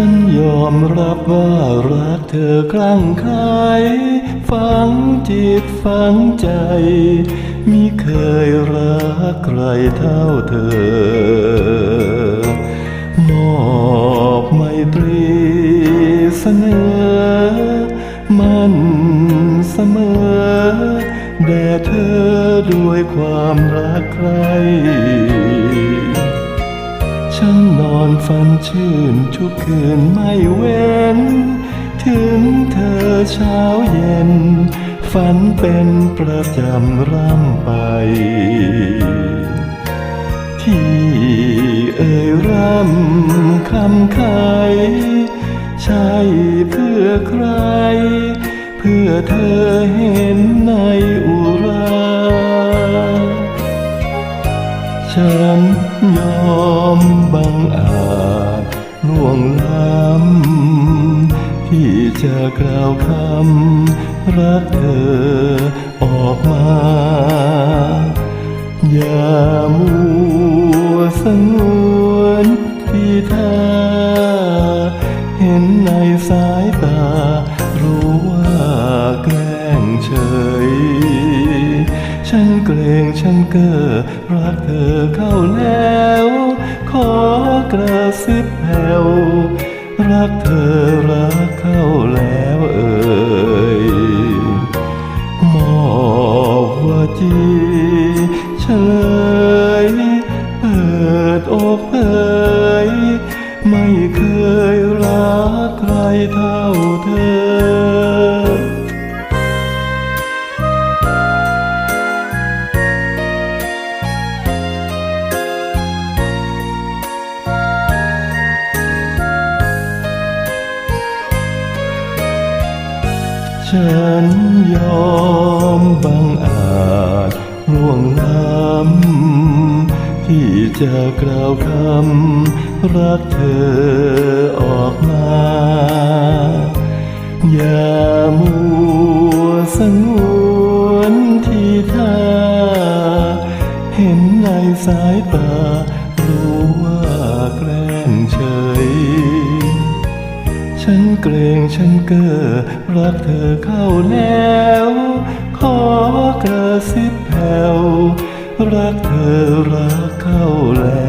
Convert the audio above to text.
ันยอมรับว่ารักเธอคลั่งไคล้ฝังจิตฝังใจมิเคยรักใครเท่าเธอ มอบไมตรีเสนอ มันเสมอ แด่เธอด้วยความรักใคร อนฝันชื่นทุกคืนไม่เว้น ถึงเธอเช้าเย็น ฝันเป็นประจำร่ำไป ที่เอ่ยร่ำคำไขใช่เพื่อใคร เพื่อเธอเห็นในอุราฉันยอม บังอาจล่วงล้ำที่จะกล่าวคำรักเธอออกมา อย่ามัวสงวนที่ท่าเห็นในสาย เกรงฉันเก้อรักเธอเข้าแล้ว ขอกระซิบแผ่วรักเธอรักเข้าแล้วเอ่ยมอบว่าจีเฉยเปิดอกเผยไม่เคยรักใครเท่า ฉันยอมบังอาจล่วงล้ำที่จะกล่าวคำรักเธอออกมา อย่ามัวสงวนที่ท่า เห็นในสายตา ฉันเกรงฉันเก้อรักเธอเข้าแล้ว ขอกระซิบแผ่วรักเธอรักเข้าแล้ว